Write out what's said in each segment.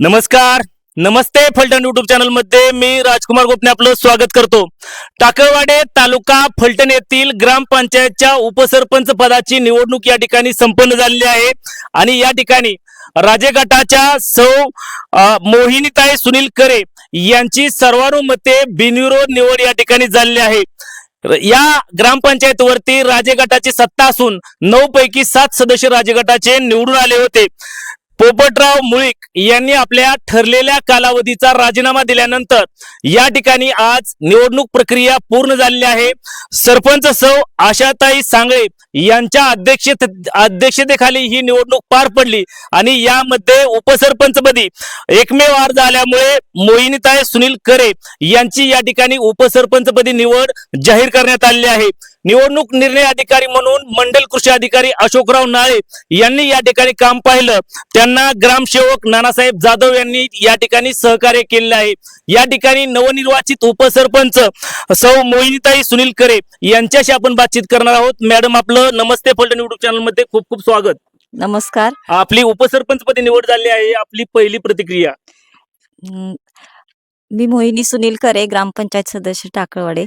नमस्कार नमस्ते फलटण युट्यूब चॅनलमध्ये मी राजकुमार गोपने आपलं स्वागत करतो. टाकळवाडे तालुका फलटण येथील ग्रामपंचायतच्या उपसरपंच पदाची निवडणूक या ठिकाणी संपन्न झालेली आहे. आणि या ठिकाणी राजे गटाच्या सौ मोहिनीताई सुनील करे यांची सर्वानुमते बिनविरोध निवड या ठिकाणी झालेली आहे. या ग्रामपंचायतवरती राजे गटाची सत्ता असून नऊ पैकी सात सदस्य राजे गटाचे निवडून आले होते. पोपटराव मुळीक यांनी आपल्या ठरलेल्या कालावधीचा राजीनामा दिल्यानंतर या ठिकाणी आज निवडणूक प्रक्रिया पूर्ण झालेली आहे. सरपंच सौ आशाताई सांगळे यांच्या अध्यक्षते अध्यक्षतेखाली ही निवडणूक पार पडली आणि यामध्ये उपसरपंचपदी एकमेव अर्ज आल्यामुळे मोहिनीताई सुनील करे यांची या ठिकाणी उपसरपंचपदी निवड जाहीर करण्यात आलेली आहे. निवडणूक निर्णय अधिकारी म्हणून मंडल कृषी अधिकारी अशोकराव नाळे यांनी या ठिकाणी काम पाहिलं. त्यांना ग्रामसेवक नानासाहेब जाधव यांनी या ठिकाणी सहकार्य केलेलं आहे. या ठिकाणी नवनिर्वाचित उपसरपंच सौ मोहिनीताई सुनील करे यांच्याशी आपण बातचीत करणार आहोत. मॅडम आपलं नमस्ते फलटण युट्यूब चॅनलमध्ये खूप खूप स्वागत. नमस्कार. आपली उपसरपंचपदी निवड झाली आहे. आपली पहिली प्रतिक्रिया. मी मोहिनी सुनील करे ग्रामपंचायत सदस्य टाकळवाडे.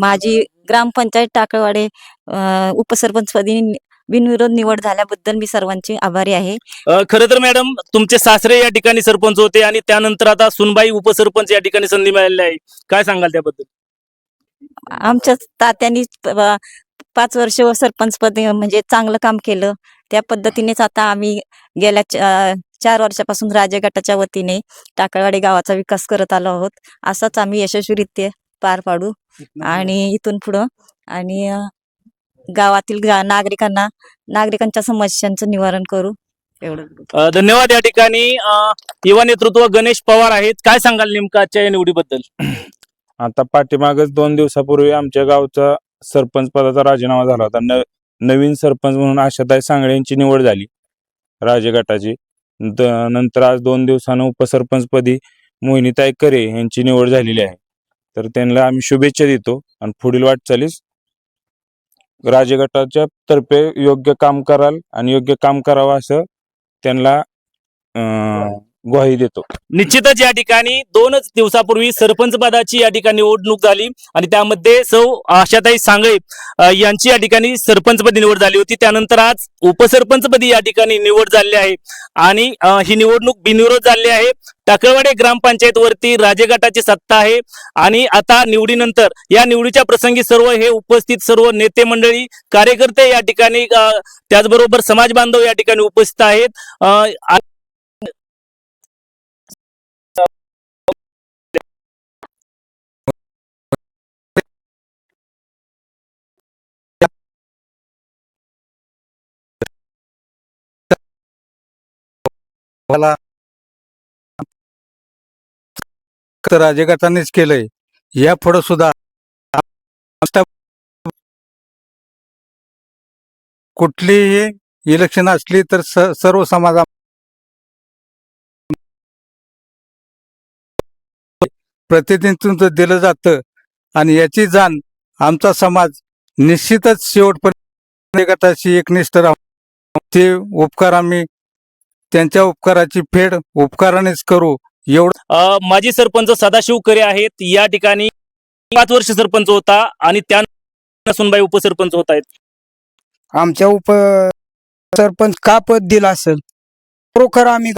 माझी ग्रामपंचायत टाकळवाडे उपसरपंचपदी बिनविरोध निवड झाल्याबद्दल मी सर्वांची आभारी आहे. खरं तर मॅडम तुमचे सासरे या ठिकाणी सरपंच होते आणि त्यानंतर आता सुनबाई उपसरपंच या ठिकाणी संधी मिळालेली आहे. काय सांगाल त्याबद्दल? आमच्या तात्यांनी पाच वर्ष सरपंचपदी म्हणजे चांगलं काम केलं. त्या पद्धतीनेच आता आम्ही गेल्या चार वर्षापासून राजे गटाच्या वतीने टाकळवाडी गावाचा विकास करत आलो आहोत. असाच आम्ही यशस्वीरित्या पार पाडू आणि इथून पुढं. आणि गावातील नागरिकांना नागरिकांच्या समस्यांचं निवारण करू. एवढं. धन्यवाद या ठिकाणी. युवा नेतृत्व गणेश पवार आहेत. काय सांगाल नेमकं आजच्या या निवडीबद्दल? आता पाठीमागच दोन दिवसापूर्वी आमच्या गावचा सरपंच पदाचा राजीनामा झाला होता. न नवीन सरपंच म्हणून आशाताई सांगळे यांची निवड झाली. राजे गटाची. नंतर आज दोन दिवसानं उपसरपंचपदी मोहिनीताई करे यांची निवड झालेली आहे. तर त्यांना आम्ही शुभेच्छा देतो आणि पुढील वाटचालीस राजे गटाच्या तर्फे योग्य काम कराल आणि योग्य काम करावं असं त्यांना अं, ग्वाही देतो. निश्चितच या ठिकाणी दोनच दिवसापूर्वी सरपंच पदाची या ठिकाणी निवडणूक झाली आणि त्यामध्ये सौ आशाताई सांगळे यांची या ठिकाणी सरपंचपदी निवड झाली होती. त्यानंतर आज उपसरपंचपदी या ठिकाणी निवड झाली आहे आणि ही निवडणूक बिनविरोध झाली आहे. टाकळवाडे ग्रामपंचायत वरती राजे गटाची सत्ता आहे आणि आता निवडीनंतर या निवडीच्या प्रसंगी सर्व हे उपस्थित सर्व नेते मंडळी कार्यकर्ते या ठिकाणी त्याचबरोबर समाज बांधव या ठिकाणी उपस्थित आहेत. मला राजगटानेच केलंय. या पुढे सुद्धा कुठलीही इलेक्शन असली तर सर्व समाजा प्रतिनिधित्व दिलं जातं आणि याची जाण आमचा समाज निश्चितच शेवटपर्यंत गटाशी एकनिष्ठ राहू ते उपकार आम्ही त्यांच्या उपकाराची फेड उपकारानेच करू. एवढं अ, माजी सरपंच सदाशिव करे आहेत. या ठिकाणी पाच वर्ष सरपंच होता आणि त्या सुनबाई उपसरपंच होत आहेत. आमच्या उप सरपंच का पद दिलं असेल? खरोखर आम्ही